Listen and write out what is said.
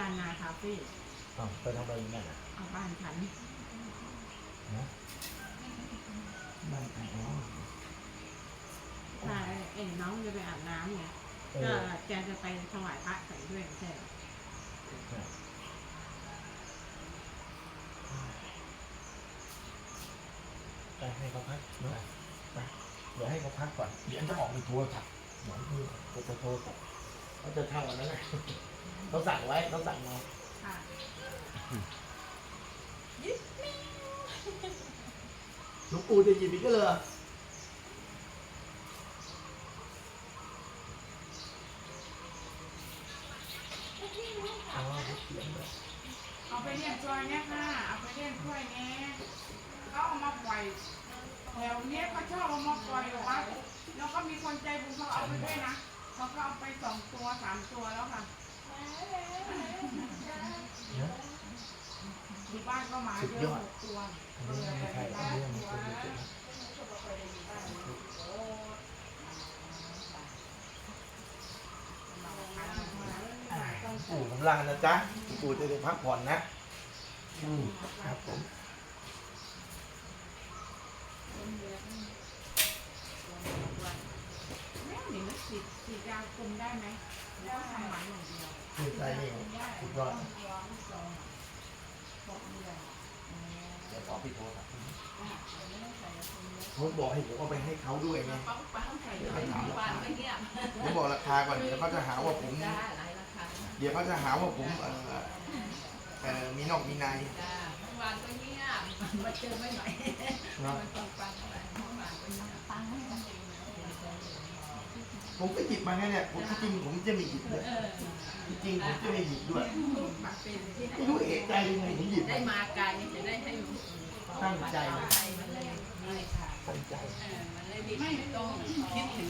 ลานนาคาเฟ่อ้าวไปทำอะไรนั่นอะเอาบ้านฉันนะบ้านอ๋อถ้าเอ็นน้องจะไปอาบน้ำไงเอก็อแกจะไปถวายพระใส่ด้วยไม่ใช่เหรอใช่ไปให้เขาพักเนาะไปเดี๋ยวให้เขาพักก่อนเดี๋ยวจะออกไปทัวร์ถักหมอนมือเขาจะโทรก่อน เขาจะเท่ากันนั้นแหละเขาสั่งไว้เขาสั่งมาค่ะหลวงปู่จะหยิบอีกก็เลยอ๋อเขาเขียนแบบเอาไปเลี้ยงจอยเนี่ยค่ะ เอาไปเลี้ยงถ้วยเนี่ยเขาเอามาปล่อยแถวเนี้ยเขาชอบเอามาปล่อยวัดแล้วก็มีคนใจบุญเขาเอาไปด้วยนะเขา ก็เอาไปสองตัวสามตัวแล้วค่ะนะที่บ้านก็มาเยอะหกตัวอันนี้ไม่ใช่อันนี้มันเป็นเรื่องปู่ผมลานะจ๊ะปู่จะได้พักผ่อนนะ อืมครับผม แม่หนิมัน ฉีดฉีดยาคุมได้ไหมแล้วทำหมันอย่างเดียวคือใจนี่สุดยอดเดี๋ยวขอพี่โทรครับผมบอกให้ผมเอาไปให้เขาด้วยไงปั๊มปั๊มใส่หน่อยปานไม่เงียบผมบอกราคาก่อนเดี๋ยวเขาจะหาว่าผมจ้าหลายราคาเดี๋ยวเขาจะหาว่าผมเอ่อเอ่อมีนอกมีในจ้าเมื่อวานก็เงียบมาเจอไม่หน่อยเนาะ มันต้องฟังอะไรเมื่อวานก็เงียบฟัง ผมก็หยิบมาแค่เนี่ยผมจริงๆผมจะไม่หยิบเลยเออจริงๆผมจะไม่หยิบด้วยมาเป็นที่ไหนไม่รู้เอกใจยังไงผมหยิบได้มามาไกลจะได้ให้ตั้งใจใจมันเลยตั้งใจเออมันเลยไม่ต้องคิดถึง